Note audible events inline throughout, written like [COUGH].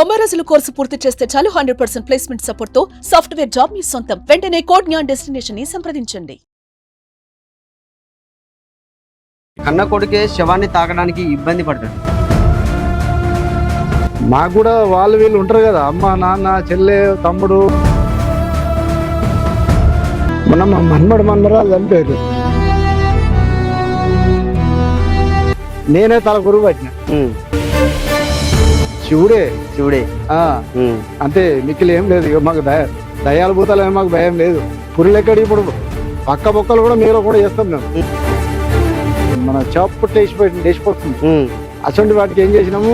తొంభై రోజుల కోర్సు పూర్తి చేస్తే చాలు హండ్రెడ్ పర్సెంట్ ప్లేస్మెంట్ సపోర్ట్తో సాఫ్ట్వేర్ జాబ్ మీ సొంతం. వెంటనే కోడ్ జ్ఞాన్ డెస్టినేషన్ని సంప్రదించండి. కన్న కొడుకే శవాన్ని తాకడానికి ఇబ్బంది పడతాడు మాకు కూడా వాళ్ళు వీళ్ళు ఉంటారు కదా అమ్మ నాన్న చెల్లె తమ్ముడు. మన మన్మడు మన్మరాలు చనిపోయారు. నేనే తల గురువు పట్టిన. శివుడే శివుడే ఆ, అంతే మిక్కిలి ఏం లేదు ఇక మాకు దయ దయాలు భూతాలు ఏం మాకు భయం లేదు. పురులెక్కడి ఇప్పుడు? పక్క బొక్కలు కూడా మీలో కూడా చేస్తాం మేము. మన చాప్ టేసిపోయి టేసిపోతుంది ఉమ్, అటువంటి వాటికి ఏం చేసినాము?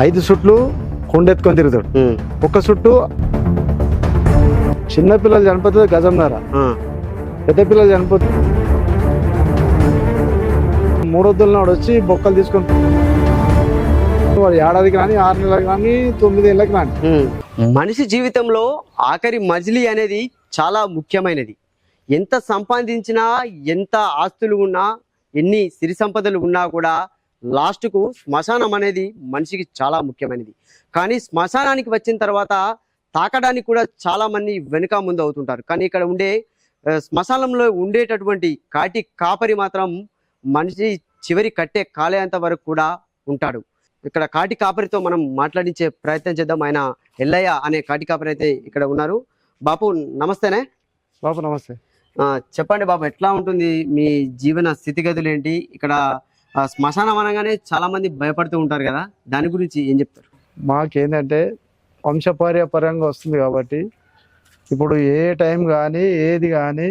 ఐదు సుట్లు కొండెత్తుకొని తిరుగుతాడు. ఒక్క సుట్టు చిన్న పిల్లలు చనిపోతుంది గజంన్నర పెద్ద పిల్లలు చనిపోతుంది మూడొద్దుల నాడు వచ్చి బొక్కలు తీసుకొని వాడు ఏడాదికి కానీ ఆరు నెలలకు కానీ తొమ్మిది ఏళ్ళకి కానీ మనిషి జీవితంలో ఆఖరి మజిలీ అనేది చాలా ముఖ్యమైనది. ఎంత సంపాదించినా ఎంత ఆస్తులు ఉన్నా ఎన్ని సిరి సంపదలు ఉన్నా కూడా లాస్ట్కు శ్మశానం అనేది మనిషికి చాలా ముఖ్యమైనది. కానీ శ్మశానానికి వచ్చిన తర్వాత తాకడానికి కూడా చాలా మంది వెనుక ముందు అవుతుంటారు. కానీ ఇక్కడ ఉండే శ్మశానంలో ఉండేటటువంటి కాటి కాపరి మాత్రం మనిషి చివరి కట్టే కాలేంత వరకు కూడా ఉంటాడు. ఇక్కడ కాటి కాపరితో మనం మాట్లాడించే ప్రయత్నం చేద్దాం. ఆయన ఎల్లయ్య అనే కాటి కాపరి అయితే ఇక్కడ ఉన్నారు. బాపు నమస్తేనే. బాబు నమస్తే. చెప్పండి బాబు ఎట్లా ఉంటుంది మీ జీవన స్థితిగతులు ఏంటి? ఇక్కడ శ్మశానం అనగానే చాలా మంది భయపడుతూ ఉంటారు కదా దాని గురించి ఏం చెప్తారు? మాకేంటంటే వంశపార్యపరంగా వస్తుంది కాబట్టి ఇప్పుడు ఏ టైం కానీ ఏది కానీ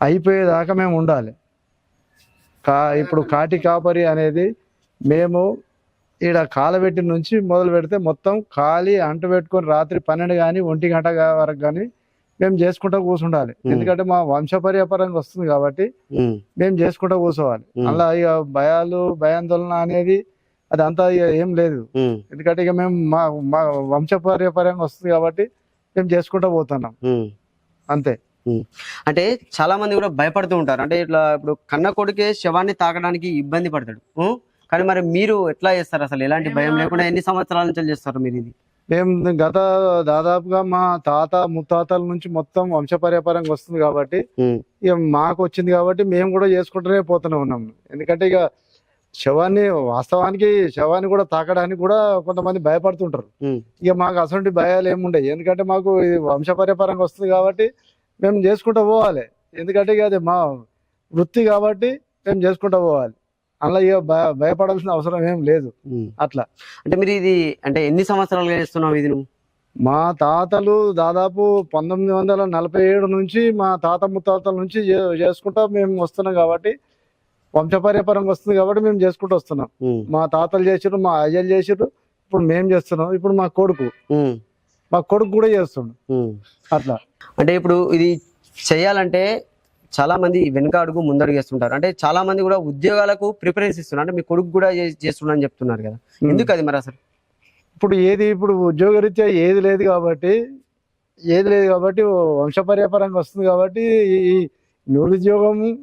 అయిపోయేదాకా మేము ఉండాలి. కా ఇప్పుడు కాటి కాపరి అనేది మేము ఈడ కాలబెట్టి నుంచి మొదలు పెడితే మొత్తం ఖాళీ అంట పెట్టుకొని రాత్రి పన్నెండు కానీ ఒంటి గంట వరకు కానీ మేము చేసుకుంటూ కూర్చుండాలి. ఎందుకంటే మా వంశపర్యపరంగా వస్తుంది కాబట్టి మేము. చేసుకుంటూ కూర్చోవాలి. అలా ఇక భయాలు భయాందోళన అనేది అదంతా ఇక ఏం లేదు. ఎందుకంటే ఇక మేము మా మా వంశపార్యపరంగా వస్తుంది కాబట్టి మేము చేసుకుంటూ పోతున్నాం. అంతే. అంటే చాలా మంది కూడా భయపడుతూ ఉంటారు. అంటే ఇట్లా ఇప్పుడు కన్న కొడుకే శవాన్ని తాకడానికి ఇబ్బంది పడతాడు? కానీ మరి మీరు ఎట్లా చేస్తారు అసలు? ఎలాంటి భయం లేకుండా ఎన్ని సంవత్సరాల నుంచి చేస్తారు మీరు ఇది? మేము గత దాదాపుగా మా తాత ముత్తాతల నుంచి మొత్తం వంశపార్యపరంగా వస్తుంది కాబట్టి. ఇక మాకు వచ్చింది కాబట్టి మేము కూడా చేసుకుంటూనే పోతూనే ఉన్నాం. ఎందుకంటే ఇక శవాన్ని వాస్తవానికి శవాన్ని కూడా తాకడానికి కూడా కొంతమంది భయపడుతుంటారు. ఇక మాకు అసలు భయాలు ఏముండవు ఎందుకంటే మాకు ఇది వంశపార్యపరంగా వస్తుంది కాబట్టి మేము చేసుకుంటూ పోవాలి. ఎందుకంటే అది మా వృత్తి కాబట్టి మేము చేసుకుంటూ పోవాలి. అలా ఇక భయ భయపడాల్సిన అవసరం ఏం లేదు. అట్లా. అంటే మీరు ఇది అంటే ఎన్ని సంవత్సరాలుగా చేస్తున్నావు ఇది నువ్వు? మా తాతలు దాదాపు పంతొమ్మిది వందల నలభై ఏడు నుంచి మా తాత ముత్తాతల నుంచి చేసుకుంటా మేము వస్తున్నాం కాబట్టి వంశపార్యపరంగా వస్తుంది కాబట్టి మేము చేసుకుంటూ వస్తున్నాం. మా తాతలు చేసిర్రు మా అయ్యలు చేసిర్రు ఇప్పుడు మేము చేస్తున్నాం. ఇప్పుడు మా కొడుకు. మా కొడుకు కూడా చేస్తుండు. అట్లా. అంటే ఇప్పుడు ఇది చేయాలంటే చాలా మంది వెనుక అడుగు ముందడుగు వేస్తుంటారు. అంటే చాలా మంది కూడా ఉద్యోగాలకు ప్రిఫరెన్స్ ఇస్తున్నారు. అంటే మీ కొడుకు కూడా చేస్తున్నా అని చెప్తున్నారు కదా. ఎందుకు అది మరి అసలు? ఇప్పుడు ఏది ఇప్పుడు ఉద్యోగరీత్యా ఏది లేదు కాబట్టి ఏది లేదు కాబట్టి వంశపర్యపరంగా వస్తుంది కాబట్టి ఈ- నిరుద్యోగం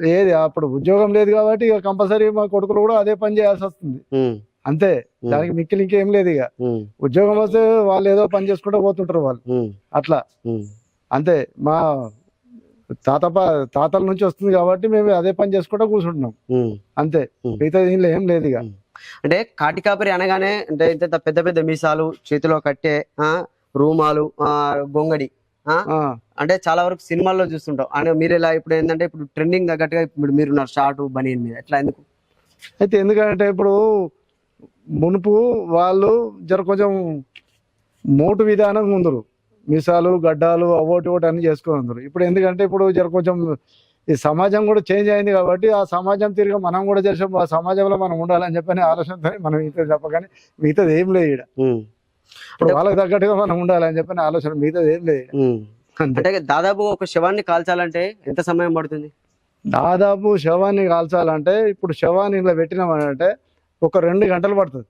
ఏది అప్పుడు ఉద్యోగం లేదు కాబట్టి కంపల్సరీ మా కొడుకులు కూడా అదే పని చేయాల్సి వస్తుంది. అంతే. దానికి మిక్కిలి ఇంకేం లేదు ఇక. ఉద్యోగం వస్తే వాళ్ళు ఏదో పని చేసుకుంటూ పోతుంటారు వాళ్ళు. అట్లా. అంతే. మా తాత తాతల నుంచి వస్తుంది కాబట్టి మేము అదే పని చేసుకుంటూ కూర్చుంటున్నాం. అంతే. మిగతా దీనిలో ఏం లేదు ఇక. అంటే కాటి కాపరి అనగానే అంటే ఇంత పెద్ద పెద్ద మీసాలు చేతిలో కట్టే ఆ రూమాలు గొంగడి అంటే చాలా వరకు సినిమాల్లో చూస్తుంటాం. అంటే మీరు ఇలా ఇప్పుడు ఏంటంటే ఇప్పుడు ట్రెండింగ్ తగ్గట్టుగా ఇప్పుడు మీరున్నారు షార్ట్ బనీన్ మీద. ఎట్లా ఎందుకు? అయితే ఎందుకంటే ఇప్పుడు మునుపు వాళ్ళు జర కొంచెం మోటు విధానం ముందరు మిసాలు గడ్డాలు అవోటి ఒకటి అన్ని చేసుకొని ఉందరు. ఇప్పుడు ఎందుకంటే ఇప్పుడు జర కొంచెం ఈ సమాజం కూడా చేంజ్ అయింది కాబట్టి ఆ సమాజం తిరిగి మనం కూడా చేసాం. ఆ సమాజంలో మనం ఉండాలని చెప్పని ఆలోచనతో మనం మిగతా చెప్పగానే మిగతాది ఏం లేదు ఉం. ఇప్పుడు వాళ్ళకి తగ్గట్టుగా మనం ఉండాలని చెప్పని ఆలోచన మిగతాది ఏం లేదు. అంటే దాదాపు ఒక శవాన్ని కాల్చాలంటే ఎంత సమయం పడుతుంది? దాదాపు శవాన్ని కాల్చాలంటే ఇప్పుడు శవాన్ని ఇలా పెట్టినామంటే ఒక రెండు గంటలు పడుతుంది.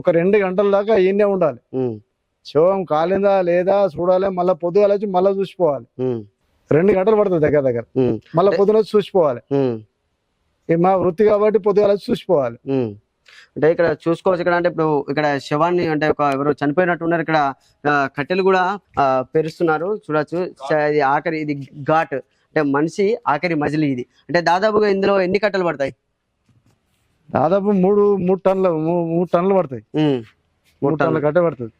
ఒక రెండు గంటల దాకా ఈయనే ఉండాలి. శవం కాలిందా లేదా చూడాలి మళ్ళీ పొద్దుగాల వచ్చి మళ్ళీ చూసిపోవాలి. రెండు గంటలు పడుతుంది దగ్గర దగ్గర. మళ్ళీ పొద్దున వచ్చి చూసిపోవాలి. మా వృత్తి కాబట్టి పొద్దుగాల వచ్చి చూసిపోవాలి. అంటే ఇక్కడ చూసుకోవచ్చు ఇక్కడ అంటే ఇప్పుడు ఇక్కడ శవాన్ని అంటే ఒక ఎవరో చనిపోయినట్టు ఉన్నారు ఇక్కడ కట్టెలు కూడా పెరుస్తున్నారు. చూడొచ్చు. ఆఖరి ఇది ఘాట్. అంటే మనిషి ఆఖరి మజిలీ ఇది. అంటే దాదాపుగా ఇందులో ఎన్ని కట్టెలు పడతాయి? దాదాపు మూడు మూడు టన్నులు మూడు టన్నులు పడతాయి. మూడు టన్నుల కట్టే పడుతుంది.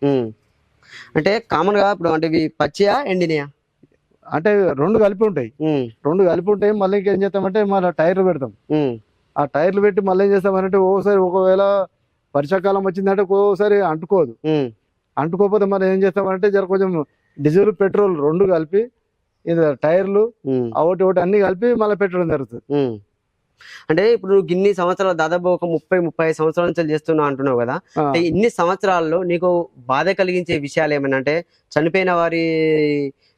అంటే కామన్గా ఇప్పుడు అంటే ఇవి పచ్చియా ఎండినయా? అంటే రెండు కలిపి ఉంటాయి. రెండు కలిపి ఉంటాయి మళ్ళీ ఇంకేం చేస్తామంటే మళ్ళీ టైర్లు పెడతాం. ఆ టైర్లు పెట్టి మళ్ళీ ఏం చేస్తామంటే ఓసారి ఒకవేళ వర్షాకాలం వచ్చిందంటే ఒక్కోసారి అంటుకోదు. అంటుకోకపోతే మనం ఏం చేస్తామంటే జర కొంచెం డీజిల్ పెట్రోల్ రెండు కలిపి ఇది టైర్లు ఒకటి ఒకటి అన్ని కలిపి మళ్ళీ పెట్టడం జరుగుతుంది. అంటే ఇప్పుడు నువ్వు ఇన్ని సంవత్సరాలు దాదాపు ఒక ముప్పై ముప్పై సంవత్సరాల నుంచి చేస్తున్నావు అంటున్నావు కదా. అంటే ఇన్ని సంవత్సరాల్లో నీకు బాధ కలిగించే విషయాలు ఏమైనా అంటే చనిపోయిన వారి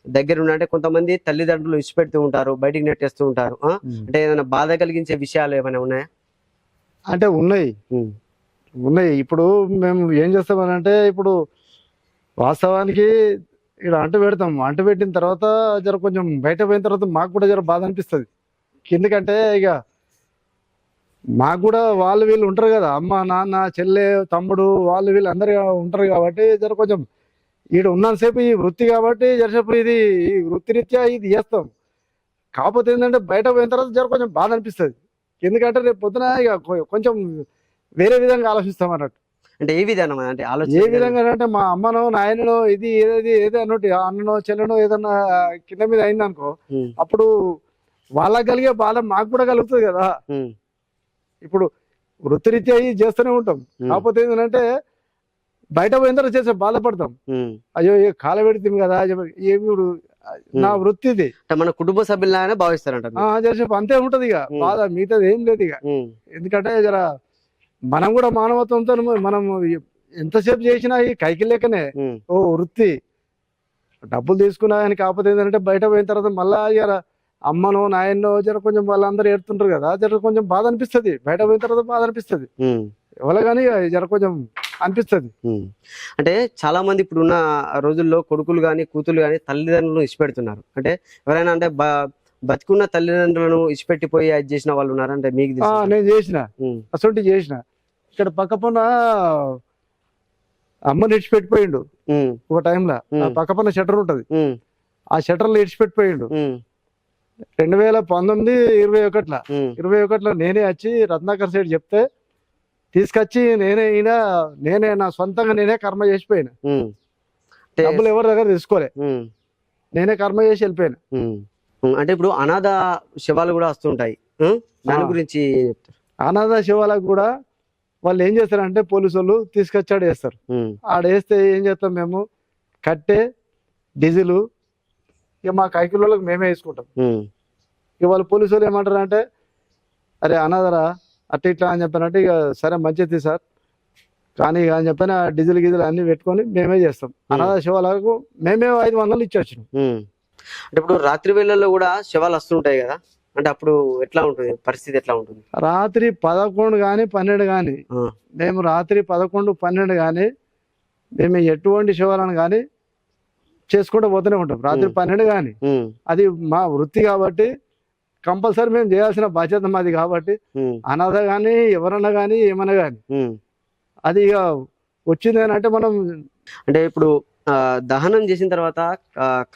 దగ్గర ఉన్న అంటే కొంతమంది తల్లిదండ్రులు ఇచ్చిపెడుతూ ఉంటారు బయటికి నెట్టేస్తూ ఉంటారు. అంటే ఏదైనా బాధ కలిగించే విషయాలు ఏమైనా ఉన్నాయా? అంటే ఉన్నాయి. ఉన్నాయి. ఇప్పుడు మేము ఏం చేస్తామనంటే ఇప్పుడు వాస్తవానికి ఇక్కడ అంటు పెడతాం. అంటు పెట్టిన తర్వాత జర కొంచెం బయట పోయిన తర్వాత మాకు కూడా జర బాధ అనిపిస్తుంది. ఎందుకంటే ఇక మాకు కూడా వాళ్ళు వీళ్ళు ఉంటారు కదా అమ్మ నాన్న చెల్లె తమ్ముడు వాళ్ళు వీళ్ళు అందరు ఉంటారు కాబట్టి జర కొంచెం ఈడ ఉన్నంతసేపు ఈ వృత్తి కాబట్టి జరసేపు ఇది ఈ వృత్తిరీత్యా ఇది చేస్తాం. కాకపోతే ఏంటంటే బయట పోయిన తర్వాత జర కొంచెం బాధ అనిపిస్తుంది. ఎందుకంటే రేపు పొద్దున ఇక కొంచెం వేరే విధంగా ఆలోచిస్తాం అన్నట్టు. అంటే ఏ విధానం అంటే ఏ ఆలోచన విధంగా అంటే మా అమ్మనో నాయననో ఇది ఏది ఏది అన్నట్టు అన్ననో చెల్లెనో ఏదన్నా కింద మీద అయింది అనుకో ఉమ్, అప్పుడు వాళ్ళకి కలిగే బాధ మాకు కూడా కలుగుతుంది కదా. ఇప్పుడు వృత్తిరీత్యా చేస్తూనే ఉంటాం. కాకపోతే ఏంటంటే బయట పోయిన తర్వాత చేసే బాధపడతాం. అయ్యో కాల పెడుతుంది కదా ఏమి నా వృత్తి ఇది మన కుటుంబ సభ్యులాగానే భావిస్తారంట చేసేపు అంతే ఉంటది ఇక. బాధ మిగతాది ఏం లేదు ఇక. ఎందుకంటే జర మనం కూడా మానవత్వంతో మనం ఎంతసేపు చేసినా ఈ కైకి లెక్కనే ఉమ్, ఓ వృత్తి. డబ్బులు తీసుకున్నా అని కాకపోతే ఏంటంటే బయట పోయిన తర్వాత మళ్ళా జర అమ్మనో నాయన్నో జర కొంచెం వాళ్ళందరూ ఏడుతుంటారు కదా జర కొంచెం బాధ అనిపిస్తుంది. బయట పోయిన తర్వాత బాధ అనిపిస్తుంది. ఎవరు కానీ జర కొంచెం అనిపిస్తుంది. అంటే చాలా మంది ఇప్పుడున్న రోజుల్లో కొడుకులు కానీ కూతురు కానీ తల్లిదండ్రులను ఇచ్చిపెడుతున్నారు. అంటే ఎవరైనా అంటే బ బతికున్న తల్లిదండ్రులను ఇచ్చిపెట్టిపోయి అది చేసిన వాళ్ళు ఉన్నారు? అంటే మీకు నేను చేసిన. అసలు చేసిన. ఇక్కడ పక్క పొన్న అమ్మని ఇడిచిపెట్టిపోయిండు ఒక టైంలో. ఆ ఉమ్. పక్క పొన్న షటర్ ఉంటది ఆ షటర్లో ఇడిచిపెట్టిపోయిండు రెండు వేల పంతొమ్మిది ఇరవై ఒకటిలో ఇరవై ఒకటిలో నేనే వచ్చి రత్నాకర్ సైడ్ చెప్తే తీసుకొచ్చి నేనే ఈయన నేనే నా సొంతంగా నేనే కర్మ చేసిపోయిన. డబ్బులు ఎవరి దగ్గర తీసుకోలే. నేనే కర్మ చేసి వెళ్ళిపోయాను. అంటే ఇప్పుడు అనాథ శవాలు కూడా వస్తుంటాయి. దాని. గురించి అనాథ శివాలకు కూడా వాళ్ళు ఏం చేస్తారంటే పోలీసు వాళ్ళు తీసుకొచ్చి ఆడ వేస్తారు. ఉమ్, ఆడ వేస్తే ఏం చేస్తాం మేము? కట్టే డీజిల్ ఇక మా కైకిలోళ్ళకి మేమే వేసుకుంటాం. వాళ్ళు పోలీసు వాళ్ళు ఏమంటారు అంటే అరే అనాథరా అట్లా ఇట్లా అని చెప్పానంటే ఇక సరే మంచిది సార్. కానీ ఇక అని చెప్పిన డీజిల్ గీజిల్ అన్ని పెట్టుకొని మేమే చేస్తాం. అనాథ శివాలకు మేమే ఐదు వందలు ఇచ్చేసినాం. అంటే ఇప్పుడు రాత్రి వేళల్లో కూడా శవాలు వస్తుంటాయి కదా? అంటే అప్పుడు ఎట్లా ఉంటుంది? పరిస్థితి ఎట్లా ఉంటుంది? రాత్రి పదకొండు కానీ పన్నెండు కానీ మేము రాత్రి పదకొండు పన్నెండు కానీ మేము ఎటువంటి శివాలను కానీ చేసుకుంటూ పోతూనే ఉంటాం. రాత్రి. పన్నెండు కానీ. అది మా వృత్తి కాబట్టి కంపల్సరీ మేము చేయాల్సిన బాధ్యత మాది కాబట్టి అనాథ కానీ ఎవరన్నా కానీ ఏమన్నా కానీ. అది ఇక వచ్చింది అని అంటే మనం అంటే ఇప్పుడు దహనం చేసిన తర్వాత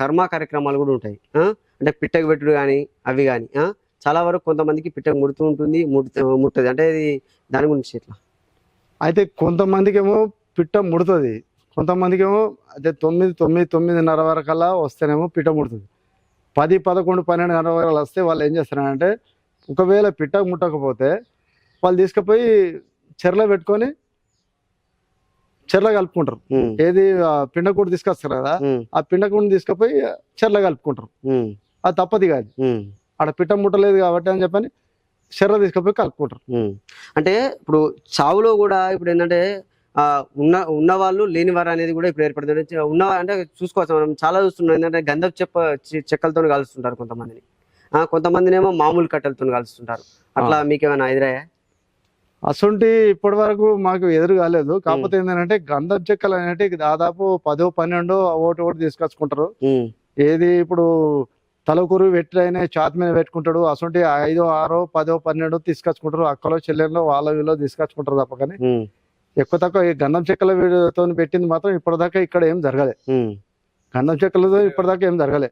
కర్మ కార్యక్రమాలు కూడా ఉంటాయి? అంటే పిట్టకు పెట్టుడు కానీ అవి కానీ. చాలా వరకు కొంతమందికి పిట్టకు ముడుతూ ఉంటుంది ముడుతూ ముట్టదు. అంటే దాని గురించి ఎట్లా? అయితే కొంతమందికి ఏమో పిట్ట ముడుతుంది. కొంతమందికి ఏమో అదే తొమ్మిది తొమ్మిది తొమ్మిదిన్నర వరకల్లా వస్తేనేమో పిట్ట ముడుతుంది పది పదకొండు పన్నెండున్నర వరకు వస్తే వాళ్ళు ఏం చేస్తారంటే ఒకవేళ పిట్ట ముట్టకపోతే వాళ్ళు తీసుకుపోయి చెర్లో పెట్టుకొని చెర్ల కలుపుకుంటారు. ఏది పిండకూడు తీసుకొస్తారు కదా ఆ పిండకూడిని తీసుకుపోయి చెర్ల కలుపుకుంటారు. అది తప్పది కాదు. ఆడ పిట్ట ముట్టలేదు కాబట్టి అని చెప్పని చెర్ల తీసుకుపోయి కలుపుకుంటారు. అంటే ఇప్పుడు చావులో కూడా ఇప్పుడు ఏంటంటే ఉన్న ఉన్నవాళ్ళు లేనివారు అనేది కూడా ఇప్పుడు ఏర్పడుతుంది. ఉన్న అంటే చూసుకోవచ్చు మనం చాలా చూస్తున్నాం. ఏంటంటే గంధపు చెప్ప చెక్కలతో కాలుస్తుంటారు కొంతమందిని. ఆ, కొంతమందినేమో మామూలు కట్టెలతో కాలుస్తుంటారు. అట్లా మీకేమైనా ఎదురయ్యా? అసొంటి ఇప్పటి వరకు మాకు ఎదురు కాలేదు. కాకపోతే ఏంటంటే గంధం చెక్కలు అనేటి దాదాపు పదో పన్నెండో ఒకటి ఒకటి తీసుకొచ్చుకుంటారు. ఏది ఇప్పుడు తలకూరు పెట్టి ఆయన చాతి మీద పెట్టుకుంటాడు. అసొంటి ఐదో ఆరో పదో పన్నెండో తీసుకొచ్చుకుంటారు. అక్కలో చెల్లెల్లో వాళ్ళ వీళ్ళు తీసుకొచ్చుకుంటారు తప్ప కానీ ఉమ్, ఎక్కువ తక్కువ ఈ గంధం చెక్కల వీడితో పెట్టింది మాత్రం ఇప్పటిదాకా ఇక్కడ ఏం జరగలే. గంధం చెక్కలతో ఇప్పటిదాకా ఏం జరగలే.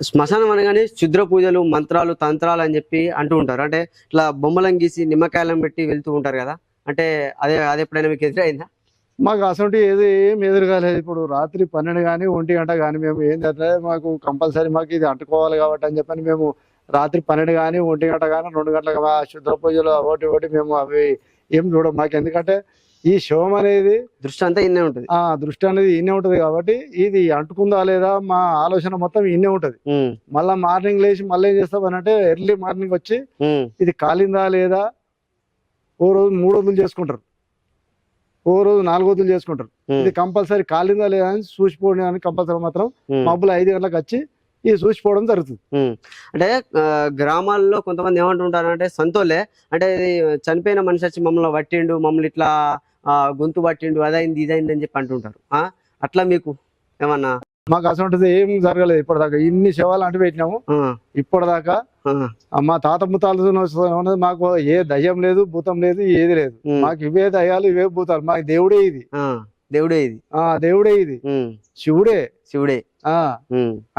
శ్మశానం అనగానే క్షుద్ర పూజలు మంత్రాలు తంత్రాలు అని చెప్పి అంటూ ఉంటారు. అంటే ఇట్లా బొమ్మలను గీసి నిమ్మకాయలను పెట్టి వెళ్తూ ఉంటారు కదా? అంటే అదే అది ఎప్పుడైనా మీకు ఎదురైందా? మాకు అసొంటి ఏది ఏం ఎదురుగాలేదు. ఇప్పుడు రాత్రి పన్నెండు కానీ ఒంటి గంట కానీ మేము ఏంటంటే మాకు కంపల్సరీ మాకు ఇది అంటుకోవాలి కాబట్టి అని చెప్పని మేము రాత్రి పన్నెండు కానీ ఒంటి గంట కానీ రెండు గంటలకు ఆ శుద్ర పూజలు ఒకటి ఒకటి మేము అవి ఏం చూడం మాకు ఎందుకంటే ఈ శవం అనేది దృష్టి అంతా ఇన్నే ఉంటుంది. ఆ దృష్టి అనేది ఇన్నే ఉంటది కాబట్టి ఇది అంటుకుందా లేదా మా ఆలోచన మొత్తం ఇన్నే ఉంటది. మళ్ళా మార్నింగ్ లేచి మళ్ళీ ఏం చేస్తామనంటే ఎర్లీ మార్నింగ్ వచ్చి ఇది కాలిందా లేదా ఓ రోజు మూడు రోజులు చేసుకుంటారు. ఓ రోజు నాలుగు రోజులు చేసుకుంటారు. ఇది కంపల్సరీ కాలిందా లేదా అని చూసిపోవడానికి కంపల్సరీ మాత్రం. మబ్బులు ఐదు గంటలకు వచ్చి ఇది చూసిపోవడం జరుగుతుంది. అంటే గ్రామాల్లో కొంతమంది ఏమంటుంటారు అంటే సంతోలే. అంటే చనిపోయిన మనిషి వచ్చి మమ్మల్ని పట్టిండు మమ్మల్ని ఇట్లా గొంతు పట్టిండు అదైంది ఇదైంది అని చెప్పి అంటుంటారు. అట్లా మీకు ఏమన్నా? మాకు అసలు ఏం జరగలేదు ఇప్పటిదాకా. ఇన్ని శవాలు అంటు పెట్టినాము. ఇప్పటిదాకా మా తాత ముత్తాలు మాకు ఏ దయ్యం లేదు భూతం లేదు ఏది లేదు. మాకు ఇవే దయ్యాలు ఇవే భూతాలు. మాకు దేవుడే ఇది. ఆ, దేవుడే ఇది. ఆ దేవుడే ఇది. శివుడే. శివుడే.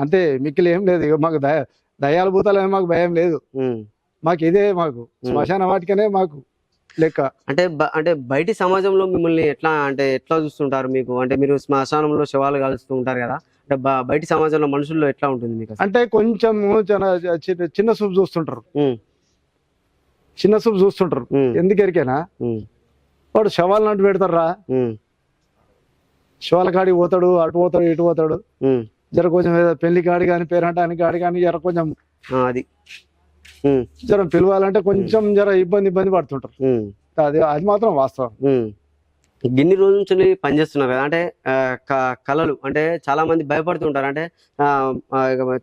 అంతే మిక్కిలి ఏం లేదు. ఇక మాకు దయ దయ్యాల భూతాలు మాకు భయం లేదు. మాకు ఇదే మాకు. శ్మశాన వాటికనే మాకు లెక్క. అంటే అంటే బయటి సమాజంలో మిమ్మల్ని ఎట్లా అంటే ఎట్లా చూస్తుంటారు మీకు? అంటే మీరు శ్మశానంలో శవాలు కాలుస్తూ ఉంటారు కదా. అంటే బయటి సమాజంలో మనుషుల్లో ఎట్లా ఉంటుంది మీకు? అంటే కొంచెం చిన్న చూపు చూస్తుంటారు. చిన్న చూపు చూస్తుంటారు. ఉమ్, ఎందుకు ఎరికేనా? ఉమ్, వాడు శవాలు నాటు పెడతారా శవాల కాడికి పోతాడు అటు పోతాడు ఇటు పోతాడు. జర కొంచెం ఏదో పెళ్ళి కాడి కానీ పేరంటానికి కాడి కానీ జర కొంచెం అది. జర పిలవాలంటే కొంచెం జర ఇబ్బంది ఇబ్బంది పడుతుంటారు. అది అది మాత్రం వాస్తవం. గిన్ని రోజుల నుంచి పనిచేస్తున్నారు కదా అంటే కళలు అంటే చాలా మంది భయపడుతుంటారు. అంటే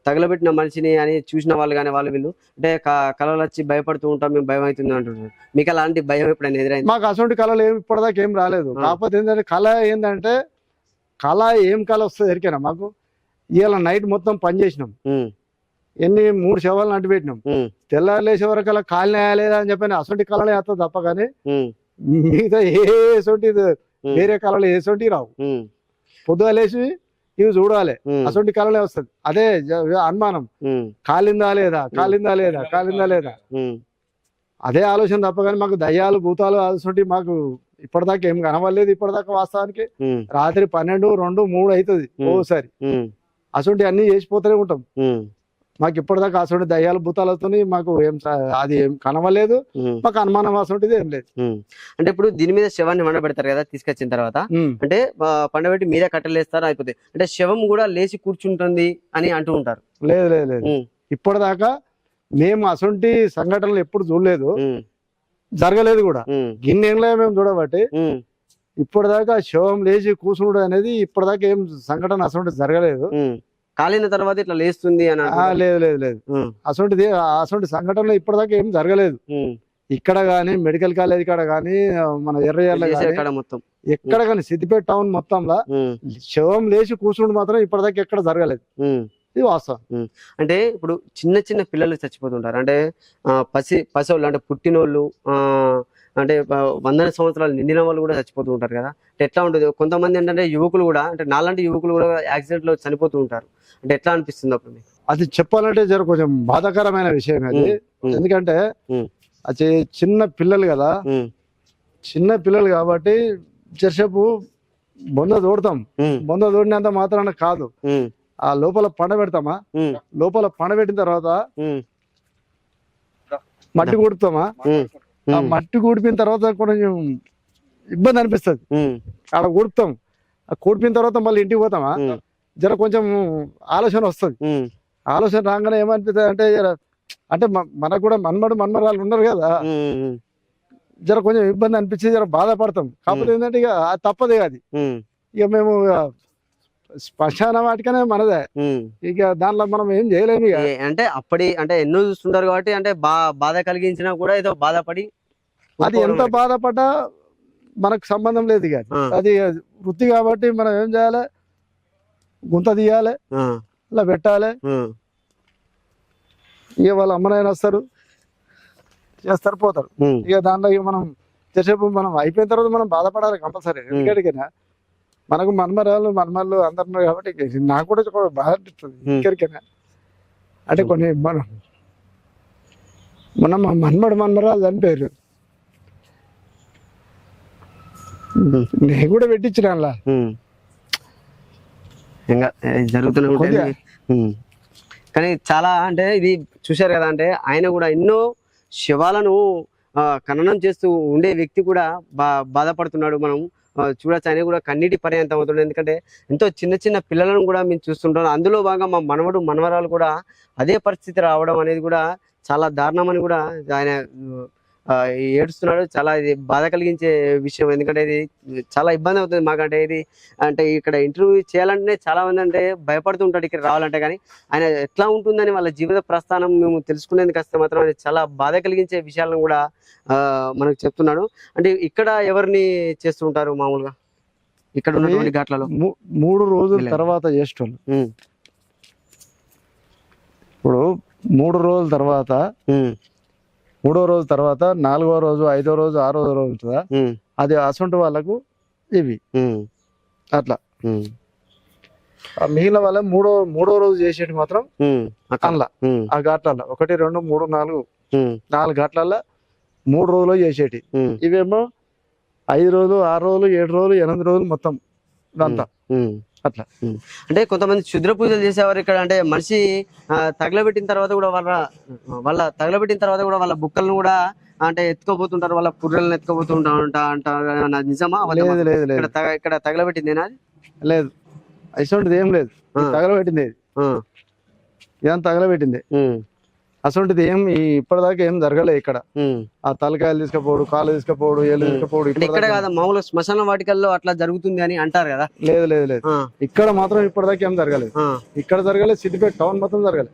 తగలబెట్టిన మనిషిని అని చూసిన వాళ్ళు కానీ వాళ్ళు వీళ్ళు అంటే కళలు వచ్చి భయపడుతూ ఉంటాం మేము భయం అవుతుంది అంటున్నారు. మీకు అలాంటి భయం ఎప్పుడైనా ఎదురైంది? మాకు అటువంటి కళలు ఏమి ఇప్పటిదాకా ఏం రాలేదు. కాకపోతే ఏంటంటే కళ ఏంటంటే కళ ఏం కళ వస్తుంది ఎరికేనా మాకు? ఇవాళ నైట్ మొత్తం పని చేసినాం. ఎన్ని మూడు శవాలు అంటు పెట్టినాం. తెల్లారు లేచే వరకు అలా కాలినా లేదా అని చెప్పని అసొంటి కళలే వస్తుంది తప్ప కానీ మిగతా ఏ సొంటి ఉమ్, వేరే కళలు ఏ సొంటి రావు. పొద్దుగా లేచి ఇవి చూడాలి. అసొంటి కళలే వస్తుంది. అదే అనుమానం. కాలిందా లేదా? కాలిందా లేదా? కాలిందా లేదా? అదే ఆలోచన తప్ప కానీ మాకు దయ్యాలు భూతాలు అసొంటి మాకు ఇప్పటిదాకా ఏం కనవలేదు ఇప్పటిదాకా వాస్తవానికి. రాత్రి పన్నెండు రెండు మూడు అవుతుంది. ఓసారి. అసొంటి అన్ని చేసిపోతూనే ఉంటాం. మాకు ఇప్పటిదాకా అసొంటి దయ్యాలు భూతాలతో మాకు ఏం అది ఏం కనవలేదు మాకు అనుమానం అసొంటిది ఏం లేదు. అంటే ఇప్పుడు దీని మీద శవాన్ని వండబెడతారు కదా తీసుకొచ్చిన తర్వాత. అంటే పండబెట్టి మీరే కట్టలేస్తారు అయిపోతాయి అంటే శవం కూడా లేచి కూర్చుంటుంది అని అంటూ ఉంటారు. లేదు లేదు లేదు. ఇప్పటిదాకా మేము అసొంటి సంఘటనలు ఎప్పుడు చూడలేదు. జరగలేదు కూడా. గిన్నెలో మేము చూడబట్టి ఇప్పటిదాకా శవం లేచి కూర్చుండు అనేది ఇప్పటిదాకా ఏం సంఘటన అసొంటి జరగలేదు. కాలిన తర్వాత ఇట్లా లేస్తుంది అని. లేదు లేదు లేదు. ఉమ్, అసొంటిది అసొంటి సంఘటనలు ఇప్పటిదాకా ఏం జరగలేదు. ఇక్కడ గానీ మెడికల్ కాలేజ్ కాడ గానీ మన కాడ మొత్తం. ఎక్కడ గానీ సిద్దిపేట టౌన్ మొత్తంలో శవం లేచి కూర్చుండు మాత్రం ఇప్పటిదాకా ఎక్కడ జరగలేదు. ఇది వాస్తవం. అంటే ఇప్పుడు చిన్న చిన్న పిల్లలు చచ్చిపోతుంటారు. అంటే పసి పసివాళ్ళు అంటే పుట్టినోళ్ళు ఆ, అంటే వందల సంవత్సరాలు నిండిన వాళ్ళు కూడా చచ్చిపోతూ ఉంటారు కదా. అంటే ఎట్లా ఉంటుంది? కొంతమంది ఏంటంటే యువకులు కూడా అంటే నాలాంటి యువకులు కూడా యాక్సిడెంట్లో చనిపోతూ ఉంటారు. అంటే ఎట్లా అనిపిస్తుంది అప్పుడు మీకు? అది చెప్పాలంటే జర కొంచెం బాధాకరమైన విషయం అది. ఎందుకంటే. అది చిన్న పిల్లలు కదా. చిన్న పిల్లలు కాబట్టి జరసేపు బొంద తోడతాం. ఉమ్, బొంద తోడినంత మాత్రాన కాదు. ఆ లోపల పండ పెడతామా? ఉమ్, లోపల పండ పెట్టిన తర్వాత మట్టి కూడుతామా? ఆ మట్టి కూడిపిన తర్వాత కొంచెం ఇబ్బంది అనిపిస్తుంది. ఆడ కూడుతాం. ఆ కూడిపిన తర్వాత మళ్ళీ ఇంటికి పోతామా? జర కొంచెం ఆలోచన వస్తుంది. ఆలోచన రాగానే ఏమనిపిస్తుంది అంటే అంటే మనకు కూడా మన్మడు మన్మరాలు ఉన్నారు కదా. జర కొంచెం ఇబ్బంది అనిపించి జర బాధపడతాం. కాకపోతే ఏంటంటే ఇక తప్పదే అది. ఇక మేము శ్మశాన వాటికనే మనదే. ఇక దాంట్లో మనం ఏం చేయలేము ఇక. అంటే అప్పటి అంటే ఎన్నో చూస్తుంటారు కాబట్టి అంటే బాధ కలిగించినా కూడా ఏదో బాధపడి అది ఎంత బాధపడ్డా మనకు సంబంధం లేదు ఇక అది. వృత్తి కాబట్టి మనం ఏం చేయాలి? గుంత తీయాలి. ఇలా పెట్టాలి. ఇక వాళ్ళ అమ్మనైనా వస్తారు. చేస్తారు పోతారు. ఇక దాంట్లో ఇక మనం చేసేపు మనం అయిపోయిన తర్వాత మనం బాధపడాలి కంపల్సరీ. ఎందుకంటే మనకు మన్మరాలు మన్మరాలు అందరు కాబట్టి నాకు కూడా కొంచెం బాధ అనిపిస్తుంది. ఇక్కడికైనా. అంటే కొన్ని మనం మొన్న మా మన్మడు మన్మరాలు చనిపోయారు నేను కూడా పెట్టించిన అలా. ఇంకా జరుగుతూనే ఉంటాయి. కానీ చాలా అంటే ఇది చూశారు కదా అంటే ఆయన కూడా ఎన్నో శవాలను ఖననం చేస్తూ ఉండే వ్యక్తి కూడా బా బాధపడుతున్నాడు మనం. చూడొచ్చు ఆయన కూడా కన్నీటి పర్యంతం అవుతుంది ఎందుకంటే ఎంతో చిన్న చిన్న పిల్లలను కూడా మేము చూస్తుంటాం. అందులో భాగంగా మా మనవడు మనవరాలు కూడా అదే పరిస్థితి రావడం అనేది కూడా చాలా దారుణమని కూడా ఆయన ఏడుస్తున్నాడు. చాలా ఇది బాధ కలిగించే విషయం. ఎందుకంటే ఇది చాలా ఇబ్బంది అవుతుంది మాకంటే. ఇది అంటే ఇక్కడ ఇంటర్వ్యూ చేయాలంటే చాలా మంది అంటే భయపడుతుంటాడు ఇక్కడ రావాలంటే కానీ. ఆయన ఎట్లా ఉంటుందని వాళ్ళ జీవిత ప్రస్థానం మేము తెలుసుకునేందుకు వస్తే మాత్రం చాలా బాధ కలిగించే విషయాలను కూడా మనకు చెప్తున్నాడు. అంటే ఇక్కడ ఎవరిని చేస్తుంటారు మామూలుగా? ఇక్కడ ఉన్నటువంటి ఘాట్లలో? మూడు రోజుల. తర్వాత చేసేటోళ్ళు ఇప్పుడు మూడు రోజుల తర్వాత మూడో రోజు తర్వాత నాలుగో రోజు ఐదో రోజు ఆరో రోజు ఉంటుందా? అది అసొంటి వాళ్ళకు ఇవి. అట్లా. మిగిలిన వాళ్ళ మూడో మూడో రోజు చేసేటి మాత్రం. అందులో ఆ ఘాట్లలో ఒకటి రెండు మూడు నాలుగు. నాలుగు ఘాట్లలో మూడు రోజులు చేసేటి. ఇవేమో ఐదు రోజులు ఆరు రోజులు ఏడు రోజులు ఎనిమిది రోజులు మొత్తం ఇదంతా. అట్లా. అంటే కొంతమంది క్షుద్ర పూజలు చేసేవారు ఇక్కడ అంటే మనిషి తగలబెట్టిన తర్వాత కూడా వాళ్ళ వాళ్ళ తగలబెట్టిన తర్వాత కూడా వాళ్ళ బుక్కలను కూడా అంటే ఎత్తుకోబోతుంటారు వాళ్ళ పుర్రెలను ఎత్తుకోబోతుంటారు అంట అంటారు నిజమా? లేదు లేదు లేదు ఇక్కడ తగ- ఇక్కడ తగలబెట్టిందేనా? లేదు అసొంటిది ఏం లేదు. తగలబెట్టింది ఇదంతా తగలబెట్టింది అసొంటిది ఏం ఈ ఇప్పటిదాకా ఏం జరగలే ఇక్కడ. ఆ తలకాయలు తీసుకపోడు కాళ్ళు తీసుకపోడు ఏళ్ళు. తీసుకపోడు ఇక్కడ కాదు మామూలు శ్మశాన వాటికల్లో అట్లా జరుగుతుంది అని అంటారు కదా? లేదు లేదు లేదు. ఇక్కడ మాత్రం ఇప్పటిదాకా ఏం జరగలేదు. ఇక్కడ జరగలేదు సిద్దిపేట టౌన్ మొత్తం జరగలేదు.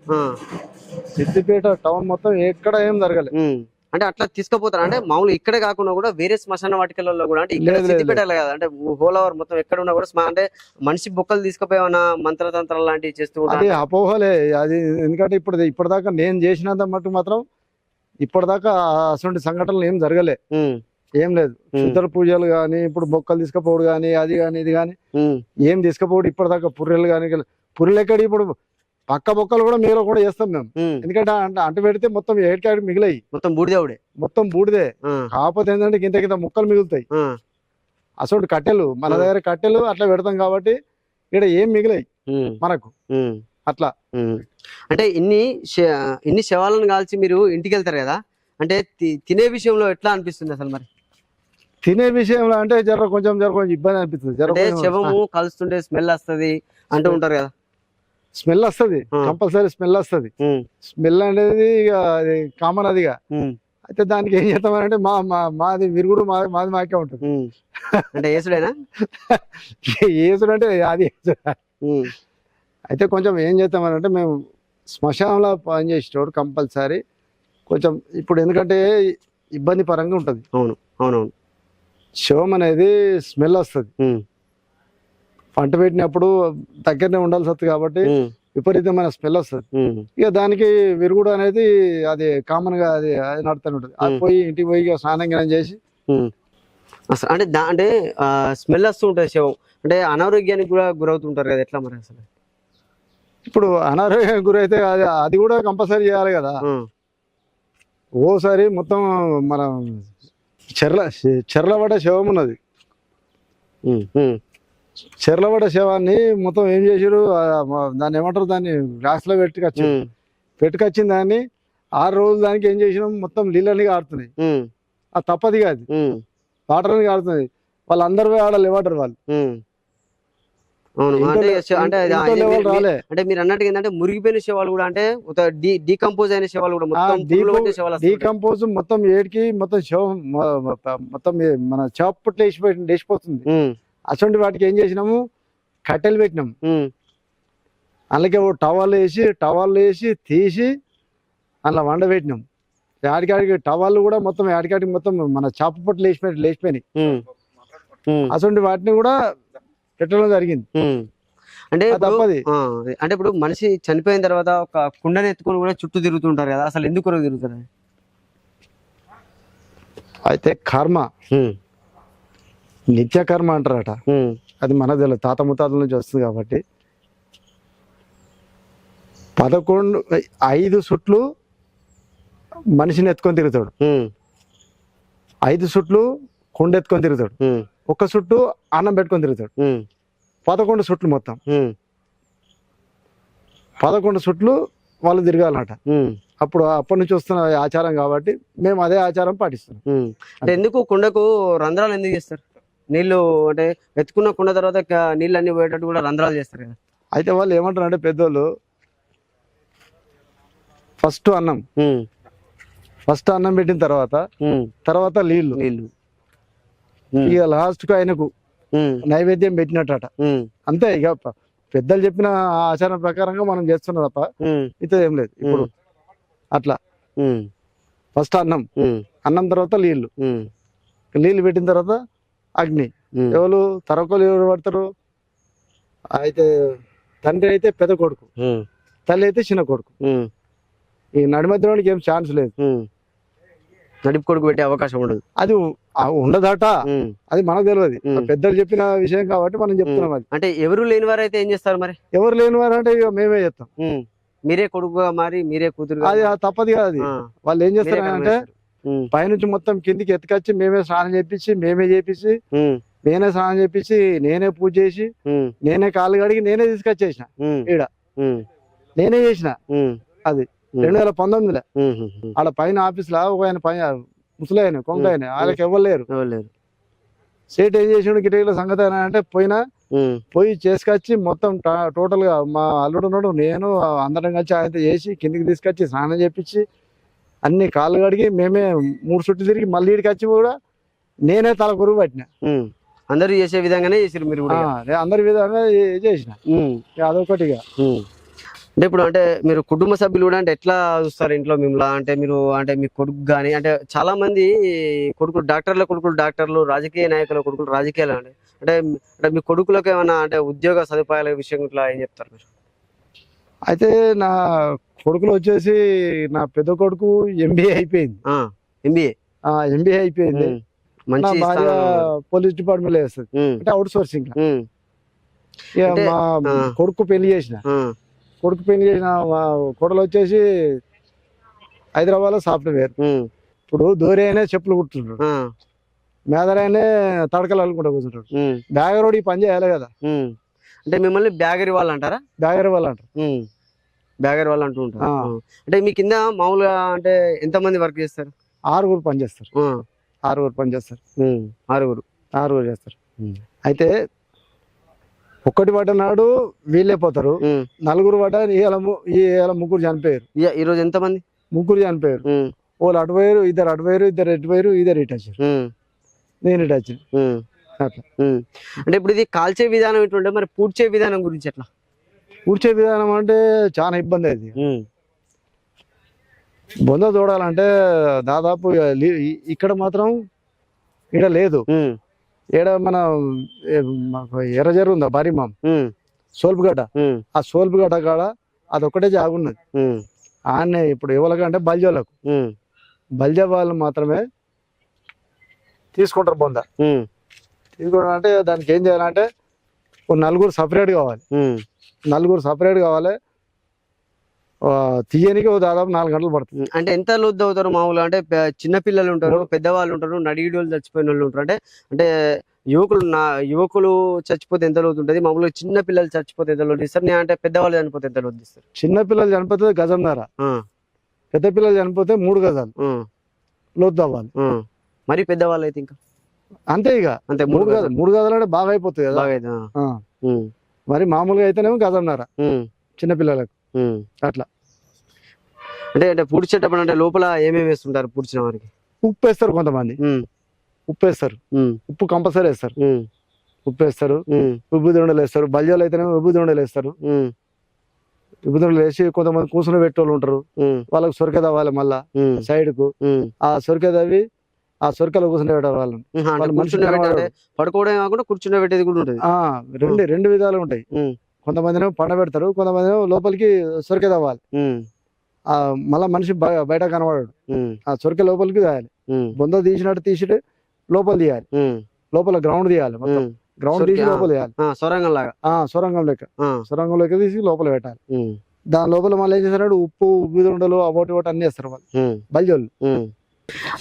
సిద్దిపేట టౌన్ మొత్తం ఎక్కడ ఏం జరగలేదు. అంటే అట్లా తీసుకుపోతారు? అంటే మామూలు ఇక్కడే కాకుండా కూడా వేరే శ్మశాన వాటికల్లో కూడా అంటే ఇక్కడ సిద్దిపేటలో కదా? అంటే హోల్ ఓవర్ మొత్తం ఎక్కడ ఉన్నా కూడా అంటే మనిషి బొక్కలు తీసుకుపోయేమన్నా మంత్రతంత్రాలు లాంటివి చేస్తూ అది అపోహలే. అది ఎందుకంటే ఇప్పుడు ఇప్పటిదాకా నేను చేసినంత మట్టు మాత్రం ఇప్పటిదాకా అటువంటి సంఘటనలు ఏం జరగలే. ఏం లేదు. శుద్ధ పూజలు కానీ ఇప్పుడు బొక్కలు తీసుకపోవడు కానీ అది కానీ ఇది కానీ ఏం తీసుకపోవడు ఇప్పటిదాకా పుర్రెలు కానీ పుర్రెలు ఎక్కడి ఇప్పుడు పక్క బొక్కలు కూడా మీలో కూడా చేస్తాం మేము. ఎందుకంటే అంట అంట పెడితే మొత్తం ఏడికాడి మిగిలాయి. మొత్తం బూడిదేవుడే మొత్తం బూడిదే. కాకపోతే ఏంటంటే కింద కింద ముక్కలు మిగులుతాయి. అసలు కట్టెలు మన. దగ్గర కట్టెలు అట్లా పెడతాం కాబట్టి ఇక్కడ ఏం మిగిలాయి మనకు. అట్లా. అంటే ఇన్ని ఇన్ని శవాలను కాల్చి మీరు ఇంటికి వెళ్తారు కదా? అంటే తినే విషయంలో ఎట్లా అనిపిస్తుంది అసలు మరి? తినే విషయంలో అంటే జర కొంచెం జర కొంచెం ఇబ్బంది అనిపిస్తుంది. శవము కలుస్తుంటే స్మెల్ వస్తది అంటూ ఉంటారు కదా? స్మెల్ వస్తుంది. కంపల్సరీ స్మెల్ వస్తుంది. స్మెల్ అనేది ఇక అది కామన్ అది అయితే దానికి ఏం చేస్తామంటే మా మా మాది విరుగుడు మాది మాది మాకే ఉంటుంది. అంటే యేసుడేనా [LAUGHS] ఏసుడు. అంటే అది అయితే కొంచెం ఏం చేస్తామనంటే మేము శ్మశానంలో పనిచేసేటోడు కంపల్సరీ కొంచెం ఇప్పుడు ఎందుకంటే ఇబ్బంది పరంగా ఉంటుంది. అవును అవునవును. శవం అనేది స్మెల్ వస్తుంది. పంట పెట్టినప్పుడు దగ్గరనే ఉండాల్సి వస్తుంది కాబట్టి విపరీతమైన స్మెల్ వస్తుంది. ఇక దానికి విరుగుడు అనేది అది కామన్గా అది అది నడుతూనే ఉంటుంది. అది. పోయి ఇంటికి పోయి స్నానం గినం చేసి. అసలు అంటే దా అంటే స్మెల్ వస్తూ ఉంటుంది శవం. అంటే అనారోగ్యానికి కూడా గురవుతుంటారు కదా ఎట్లా మరి అసలు? ఇప్పుడు అనారోగ్యానికి గురైతే అది అది కూడా కంపల్సరీ చేయాలి కదా. ఓసారి మొత్తం మన చెర్ల చెర్లబడ్డ శవం ఉన్నది. చెర్లబడ్డ శవాన్ని మొత్తం ఏం చేసారు దాన్ని ఏమంటారు? దాన్ని గ్లాస్లో పెట్టుకొచ్చి ఉమ్, పెట్టుకొచ్చిన దాన్ని ఆరు రోజులు దానికి ఏం చేసినాం? మొత్తం నీళ్ళని కారుతున్నాయి. ఉమ్, ఆ తప్పది కాదు. ఉమ్, వాటర్ని కారుతున్నాయి. వాళ్ళందరూ పోయి ఆడ లేవాటర్ వాళ్ళు. అంటే లే- మీరు- రాలే అంటే మీరు అన్నట్టుగా ఏంటంటే మురిగిపోయిన శవాలు కూడా అంటే డీకంపోజ్ అయిన శవాలు కూడా మొత్తం. డీకంపోజ్ మొత్తం ఏడికి మొత్తం శవం మొత్తం మన చాపట్లు వేసిపోయి ఉమ్, అటువంటి వాటికి ఏం చేసినాము? కట్టెలు పెట్టినాం. ఉమ్, అందుకే ఓ టవాల్ వేసి టవాల్ వేసి తీసి అందులో వండబెట్టినాం. ఆడికాడికి టవాళ్ళు కూడా మొత్తం ఆడికాడికి మొత్తం మన చాప పట్లు లేచిపోయి లేచిపోయినాయి. అటువంటి వాటిని కూడా పెట్టడం జరిగింది. అంటే తప్పది. అంటే ఇప్పుడు మనిషి చనిపోయిన తర్వాత ఒక కుండని ఎత్తుకొని కూడా చుట్టూ తిరుగుతుంటారు కదా అసలు ఎందుకు తిరుగుతారు? అయితే కర్మ. నిత్య కర్మ అంటారట అది మనకు తెలియదు తాత ముత్తాతల నుంచి వస్తుంది కాబట్టి. పదకొండు ఐదు సుట్లు మనిషిని ఎత్తుకొని తిరుగుతాడు. ఐదు సుట్లు కుండ ఎత్తుకొని తిరుగుతాడు. ఒక్క సుట్టు అన్నం పెట్టుకొని తిరుగుతాడు. పదకొండు సుట్లు మొత్తం. పదకొండు సుట్లు వాళ్ళు తిరగాలన్నట ఉమ్, అప్పుడు అప్పటి నుంచి వస్తున్న ఆచారం కాబట్టి మేము అదే ఆచారం పాటిస్తున్నాం. అంటే ఎందుకు కుండకు రంధ్రాలు ఎందుకు చేస్తారు? నీళ్ళు అంటే ఎత్తుకున్న కుండ తర్వాత నీళ్ళు అన్ని పోయేటట్టు కూడా రంధ్రాలు చేస్తారు కదా. అయితే వాళ్ళు ఏమంటారు అంటే పెద్దోళ్ళు ఫస్ట్ అన్నం. ఫస్ట్ అన్నం పెట్టిన తర్వాత తర్వాత నీళ్ళు ఉమ్, ఇక లాస్ట్కు ఆయనకు నైవేద్యం పెట్టినట్టట. ఉమ్, అంతే ఇక పెద్దలు చెప్పిన ఆచారం ప్రకారంగా మనం చేస్తున్నాం తప్ప ఉమ్, ఇతో ఏం లేదు. ఇప్పుడు అట్లా. ఫస్ట్ అన్నం. అన్నం తర్వాత నీళ్ళు నీళ్ళు పెట్టిన తర్వాత అగ్ని. ఎవరు తరకోలు ఎవరు పడతారు? అయితే తండ్రి అయితే పెద్ద కొడుకు. తల్లి అయితే చిన్న కొడుకు. ఈ నడిమధ్యలోనికి ఏం ఛాన్స్ లేదు. నడిపి కొడుకు పెట్టే అవకాశం ఉండదు. అది ఉండదట. అది మనకు తెలియదు. పెద్దలు చెప్పిన విషయం కాబట్టి మనం చెప్తున్నాం అది. అంటే ఎవరు లేని వారు అయితే ఏం చేస్తారు మరి? ఎవరు లేని వారు అంటే ఇక మేమే చెప్తాం. మీరే కొడుకుగా మారి మీరే కూతురుగా అది తప్పదు కాదు అది. వాళ్ళు ఏం చేస్తారు అంటే పైనుంచి మొత్తం కిందికి ఎత్తుకొచ్చి మేమే స్నానం చేపించి మేమే చేపించి నేనే స్నానం చేపించి నేనే పూజ చేసి నేనే కాళ్ళు కడిగి నేనే తీసుకొచ్చేసిన. ఈడ. నేనే చేసిన. అది. రెండు వేల పంతొమ్మిదిలో. ఆడ పైన ఆఫీస్లో ఒక ఆయన పైన ముసలాయన కొంగ ఆయన వాళ్ళకి ఎవరు లేరు. ఎవరు లేరు. సేట్ ఏం చేసిండు గిటగిల సంగతి అయినా అంటే పోయినా పోయి చేసుకొచ్చి మొత్తం టోటల్గా మా అల్లుడు నేను అందరం కలిసి ఆయనతో చేసి కిందికి తీసుకొచ్చి స్నానం చేపించి అన్ని కాళ్ళు కడిగి మేమే మూడు చుట్టూ తిరిగి మళ్ళీ ఇడికి వచ్చి కూడా నేనే తల కొరుగు పట్టిన. అందరూ చేసే విధంగానే చేసారు మీరు కూడా అందరి విధంగా చేసిన. ఉమ్. అంటే ఇప్పుడు అంటే మీరు కుటుంబ సభ్యులు కూడా అంటే ఎట్లా చూస్తారు ఇంట్లో మిమ్మల్ని? అంటే మీరు అంటే మీ కొడుకు కానీ అంటే చాలా మంది కొడుకులు డాక్టర్ల కొడుకులు డాక్టర్లు రాజకీయ నాయకుల కొడుకులు రాజకీయాలు అంటే అంటే అంటే మీ కొడుకులకు ఏమైనా అంటే ఉద్యోగ సదుపాయాల విషయం ఇట్లా ఏం చెప్తారు మీరు? అయితే నా కొడుకులు వచ్చేసి నా పెద్ద కొడుకు ఎంబీఏ అయిపోయింది. ఎంబీఏ ఆ ఎంబీఏ అయిపోయింది. నా భార్య. పోలీస్ డిపార్ట్మెంట్లో వేస్తుంది అంటే అవుట్ సోర్సింగ్ మా. కొడుకు పెళ్ళి చేసిన. కొడుకు పెళ్ళి చేసిన మా కొడలు వచ్చేసి హైదరాబాద్లో సాఫ్ట్వేర్ ఇప్పుడు దూరే అయినా చెప్పులు కుట్టుంటాడు మేదరైనే తడకలు అల్లుకుంటా కూర్చుంటాడు. బ్యాగరోడు ఈ పని చేయాలి కదా. అంటే మిమ్మల్ని బ్యాగరీ వాళ్ళు అంటారా బ్యాగర్ వాళ్ళు అంటారు. బ్యాగరీ వాళ్ళు అంటూ ఉంటారు. అంటే మీ కింద మామూలుగా అంటే ఎంత మంది వర్క్ చేస్తారు? ఆరుగురు పని చేస్తారు. ఆరుగురు పని చేస్తారు. ఆరుగురు. ఆరుగురు చేస్తారు. అయితే ఒక్కటి పడ్డ నాడు వీళ్ళే పోతారు. నలుగురు పడ్డ ఇవాళ ముగ్గురు చనిపోయారు. ఈ- ఈరోజు ఎంత మంది ముగ్గురు చనిపోయారు. వాళ్ళు అటు పోయారు ఇద్దరు అటు పోయారు ఇద్దరు ఎటు పోయారు ఇద్దరు ఇటు వచ్చారు నేను ఇటు వచ్చిన. అంటే ఇప్పుడు ఇది కాల్చే విధానం ఎట్లుంటే మరి పూడ్చే విధానం గురించి ఎట్లా? కూర్చే విధానం అంటే చాలా ఇబ్బంది అది. బొంద చూడాలంటే దాదాపు ఇక్కడ మాత్రం ఇక్కడ లేదు. ఈడ మన ఎర్రజరు ఉందా బారిమాం? సోల్పుగడ్డ. ఆ సోల్పుగడ్డ కాడ అదొక్కటే జాగున్నది ఆన్నే ఇప్పుడు ఎవరికంటే బల్జోళ్ళకు. ఉమ్, బల్జ వాళ్ళు మాత్రమే తీసుకుంటారు బొంద. తీసుకోవడం అంటే దానికి ఏం చేయాలంటే ఓ నలుగురు సపరేట్ కావాలి. నలుగురు సపరేట్ కావాలి. తీయనికి దాదాపు నాలుగు గంటలు పడుతుంది. అంటే ఎంత లోతు అవుతారు మామూలుగా అంటే చిన్న పిల్లలు ఉంటారు పెద్దవాళ్ళు ఉంటారు నడిగిడి వాళ్ళు చచ్చిపోయిన వాళ్ళు ఉంటారు. అంటే అంటే యువకులు నా యువకులు చచ్చిపోతే ఎంత లోతు ఉంటుంది? మామూలుగా చిన్న పిల్లలు చచ్చిపోతే ఎంత లోతు ఇస్తారు? నేను అంటే పెద్దవాళ్ళు చనిపోతే ఎంత లోతు ఇస్తారు? చిన్న పిల్లలు చనిపోతే గజంన్నర ఆ, పెద్ద పిల్లలు చనిపోతే మూడు గజాలు. లోతు అవ్వాలి. మరి పెద్దవాళ్ళు అయితే ఇంకా? అంతే ఇక. అంతే మూడు గజాలు. మూడు గజాలు అంటే బాగా అయిపోతుంది కదా బాగా మరి మామూలుగా అయితేనేమో గజంన్నర. ఉమ్, చిన్న పిల్లలకు. ఉమ్. అట్లా. అంటే అంటే పూడ్చేటప్పుడు అంటే లోపల ఏమేమి వేస్తుంటారు పూడ్చిన వారికి? ఉప్పు వేస్తారు కొంతమంది. ఉప్పు వేస్తారు. ఉప్పు కంపల్సరీ వేస్తారు. ఉప్పు వేస్తారు. ఉబ్బు దొండలు వేస్తారు. బల్జాలు అయితేనేమో ఉబ్బు దొండలు వేస్తారు. దొండలు వేసి కొంతమంది కూర్చుని పెట్టేవాళ్ళు ఉంటారు. వాళ్ళకి సొరక తవ్వాలి మళ్ళా సైడ్కు. ఆ సొరక తవ్వి ఆ సొరకలో కూర్చుని వాళ్ళు కూర్చుండే పడుకోవడం కాకుండా కూర్చుండే పెట్టేది కూడా ఉంటుంది ఆ రెండు రెండు విధాలు ఉంటాయి. కొంతమంది పండబెడతారు కొంతమంది లోపలికి సొరకే తవ్వాలి ఆ మళ్ళా మనిషి బయ- బయట కనబడాడు ఆ సొరకే లోపలికి తేయాలి బొంద తీసినట్టు తీసి లోపల తీయాలి లోపల గ్రౌండ్ తీయాలి మొత్తం. గ్రౌండ్ తీసి. లోపల తీయాలి సొరంగం లాగా ఆ సొరంగం లెక్క సొరంగం లెక్క తీసి లోపల పెట్టాలి దాని లోపల మళ్ళీ ఏం చేస్తారంటే ఉప్పు ఉబ్బిదుండలు అవటి ఒకటి అన్ని వేస్తారు వాళ్ళు బల్జోళ్ళు.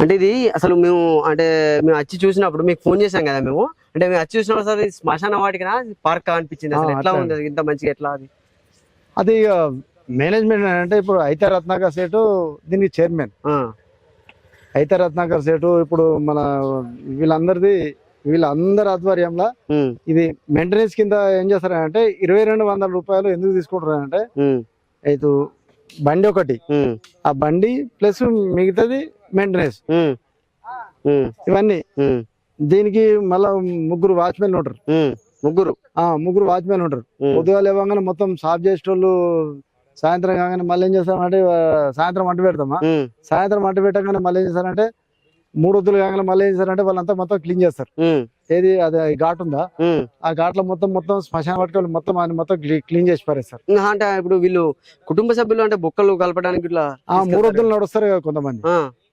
అంటే ఇది అసలు మేము అంటే మేము వచ్చి చూసినప్పుడు మీకు ఫోన్ చేసాం కదా మేము. అంటే మేము వచ్చి చూసినప్పుడు అసలు శ్మశాన వాటికినా? పార్క్ అనిపించింది. అసలు ఎట్లా. ఉంది? ఇంత మంచిగా ఎట్లా అది? అది మేనేజ్మెంట్ అంటే ఇప్పుడు అయితే రత్నాకర్ సేటు దీనికి చైర్మన్. అయితే రత్నాకర్ సేటు ఇప్పుడు మన వీళ్ళందరిది వీళ్ళందరి ఆధ్వర్యంలో ఇది మెయింటెనెన్స్ కింద ఏం చేస్తారంటే ఇరవై రెండు వందల రూపాయలు ఎందుకు తీసుకుంటారంటే అయితే బండి ఒకటి. ఆ బండి ప్లస్ మిగతాది మెయింటెనెన్స్. ఇవన్నీ. దీనికి మళ్ళా ముగ్గురు వాచ్మెన్లు ఉంటారు. ముగ్గురు. ఆ ముగ్గురు వాచ్మెన్ ఉంటారు. పొద్దుగా లేవగానే మొత్తం సాఫ్ చేసేటోళ్ళు సాయంత్రం కాగానే మళ్ళీ ఏం చేస్తామంటే సాయంత్రం వంట పెడతామా? సాయంత్రం వంట పెట్టగానే మళ్ళీ ఏం చేస్తారంటే మూడు వద్దులు కాగానే మళ్ళీ ఏం చేస్తారంటే వాళ్ళంతా మొత్తం క్లీన్ చేస్తారు. ఏది అది ఘాట్ ఉందా. ఆ ఘాట్లో మొత్తం మొత్తం శ్మశాన పట్టుకొని మొత్తం ఆయన మొత్తం క్లీన్ చేసి పారేస్తారు. అంటే ఇప్పుడు వీళ్ళు కుటుంబ సభ్యులు అంటే బొక్కలు కలపడానికి ఇట్లా మూడు. వద్దులు నడుస్తారు కదా కొంతమంది.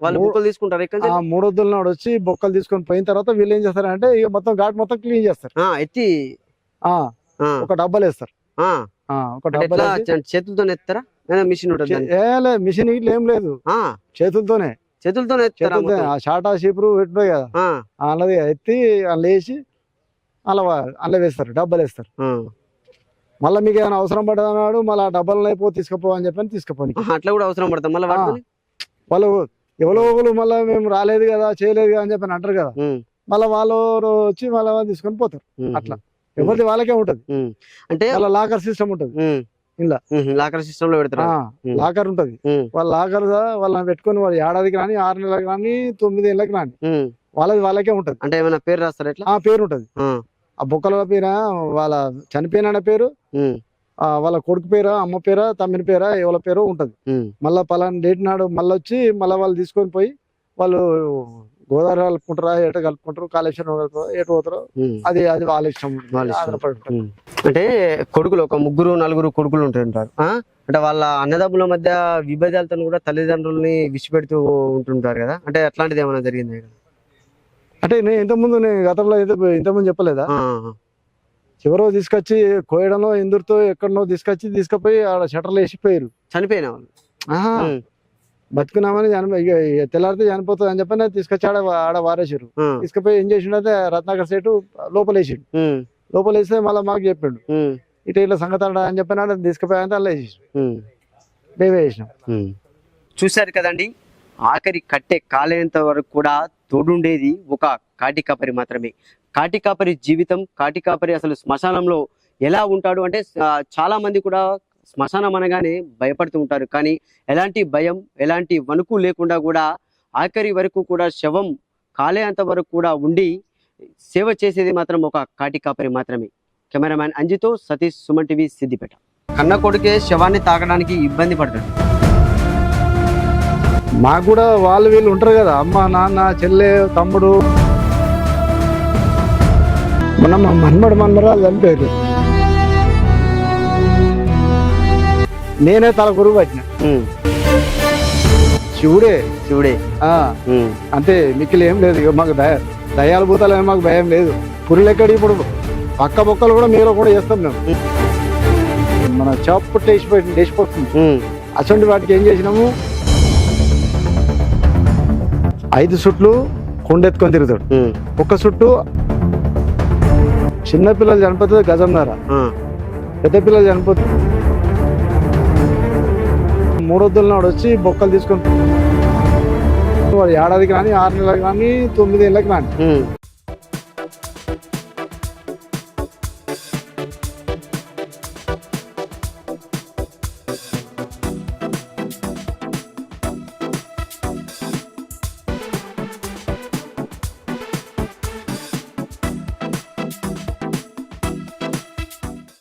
వాళ్ళు బొక్కలు తీసుకుంటారు. ఇక్కడ ఆ మూడు వద్దులు నాడు వచ్చి బొక్కలు తీసుకొని పోయిన తర్వాత వీళ్ళు ఏం చేస్తారంటే ఇక మొత్తం ఘాట్ మొత్తం క్లీన్ చేస్తారు. ఎత్తి ఒక డబ్బాలు వేస్తారు. ఒక అంటే చే- చేతులతో ఎత్తారా మిషన్ ఉంటుంది మిషన్ ఇట్లా ఏం లేదు. ఆ, చేతులతోనే. చేతులతో షాటా షీపురు పెట్టిపోయి కదా. అన్నది ఎత్తి అందులో వేసి అలా అందులో వేస్తారు డబ్బాలు వేస్తారు. మళ్ళీ మీకు ఏమైనా అవసరం పడదన్నాడు మళ్ళీ ఆ డబ్బాలు అయిపో తీసుకుపో అని చెప్పని తీసుకుపోని. ఆహా, అట్లా కూడా అవసరం పడతాం? మళ్ళీ వాళ్ళు ఎవరో ఒకరు మళ్ళీ మేము రాలేదు కదా చేయలేదు కదా అని చెప్పని అంటారు కదా. మళ్ళీ వాళ్ళు వచ్చి మళ్ళీ తీసుకొని పోతారు. అట్లా. ఎవరిది వాళ్ళకే ఉంటది. అంటే వాళ్ళ లాకర్ సిస్టమ్ ఉంటది. ఇలా. లాకర్ సిస్టమ్లో పెడతారా. లాకర్ ఉంటది. వాళ్ళ లాకర్ వాళ్ళని పెట్టుకొని వాళ్ళు ఏడాదికి రాని ఆరు నెలలకు రాని తొమ్మిది ఏళ్ళకి రాని. వాళ్ళది వాళ్ళకే ఉంటది. అంటే ఏమైనా పేరు రాస్తారా ఎట్లా ఆ పేరు ఉంటది. ఆ, బొక్కల పేర వాళ్ళ చనిపోయిన పేరు వాళ్ళ కొడుకు పేరా అమ్మ పేరా తమ్మిన పేరా ఎవరి పేరు ఉంటది. మళ్ళా పలానా డేట్ నాడు మళ్ళీ వచ్చి మళ్ళీ వాళ్ళు తీసుకొని పోయి వాళ్ళు గోదావరి కలుపుకుంటారా ఎట కలుపుకుంటారు కాళేశ్వరం కలుపుతారా ఎటు పోతారో. అది అది వాళ్ళ ఇష్టం. ఆధారపడి. అంటే కొడుకులు ఒక ముగ్గురు నలుగురు కొడుకులు ఉంటుంటారు? అంటే వాళ్ళ అన్నదమ్ముల మధ్య విభేదాలతో కూడా తల్లిదండ్రుల్ని విడిచిపెడుతూ ఉంటుంటారు కదా? అంటే అట్లాంటిది ఏమైనా జరిగింది అంటే నేను ఇంతకుముందు నేను గతంలో ఇంతకుముందు చెప్పలేదా? చివరో తీసుకొచ్చి కోయడంలో ఇందుతో ఎక్కడనో తీసుకొచ్చి తీసుకుపోయి ఆడ షటర్లు వేసిపోయారు చనిపోయిన వాళ్ళు ఆహా బతుకున్నామని చనిపో ఇక ఇక తెల్లారితే చనిపోతుంది అని చెప్పని తీసుకొచ్చి ఆడ ఆడ వారేసారు తీసుకుపోయి ఏం చేసిండే రత్నాకర్ సేటు లోపలేసిండు లోపలేస్తే మళ్ళీ మాకు చెప్పిండు ఇటు ఇట్లా సంగతి అని చెప్పిన తీసుకుపోయి అంటే అలా వేసేసాం. మేమే వేసినాం. చూశారు కదండి? ఆఖరి కట్టె కాలేంత వరకు కూడా తోడుండేది ఒక కాటికాపరి మాత్రమే. కాటికాపరి జీవితం కాటికాపరి అసలు శ్మశానంలో ఎలా ఉంటాడు అంటే చాలామంది చాలా మంది కూడా శ్మశానం అనగానే భయపడుతూ ఉంటారు. కానీ ఎలాంటి భయం ఎలాంటి వణుకు లేకుండా కూడా ఆఖరి వరకు కూడా శవం కాలేంత వరకు కూడా ఉండి సేవ చేసేది మాత్రం ఒక కాటికాపరి మాత్రమే. కెమెరామ్యాన్ అంజితో సతీష్ సుమన్ టీవీ సిద్దిపేట. కన్న కొడుకే శవాన్ని తాకడానికి ఇబ్బంది పడతాడు. మాకు కూడా వాళ్ళు వీళ్ళు ఉంటారు కదా అమ్మ నాన్న చెల్లె తమ్ముడు. మొన్న మా మన్మడు మన్మరాలు చనిపోయారు. నేనే తల గురువు పట్టిన. శివుడే. శివుడే. అంతే మిక్కిలి ఏం లేదు ఇక మాకు దయ దయాలు భూతాలు మాకు భయం లేదు. పురులు ఎక్కడి ఇప్పుడు పక్క బొక్కలు కూడా మీరు కూడా చేస్తాం మేము. మన చాపు టేసిపోయి టేసిపోతుంది ఉమ్, అటువంటి వాటికి ఏం చేసినాము? ఐదు సుట్లు కొండెత్తుకొని తిరుగుతాడు. ఒక్క చుట్టూ చిన్న పిల్లలు చనిపోతుంది గజంన్నర పెద్ద పిల్లలు చనిపోతుంది మూడొద్దుల నాడు వచ్చి బొక్కలు తీసుకొని వాడు ఏడాదికి కానీ ఆరు నెలలకు కానీ తొమ్మిది ఏళ్ళకి కానీ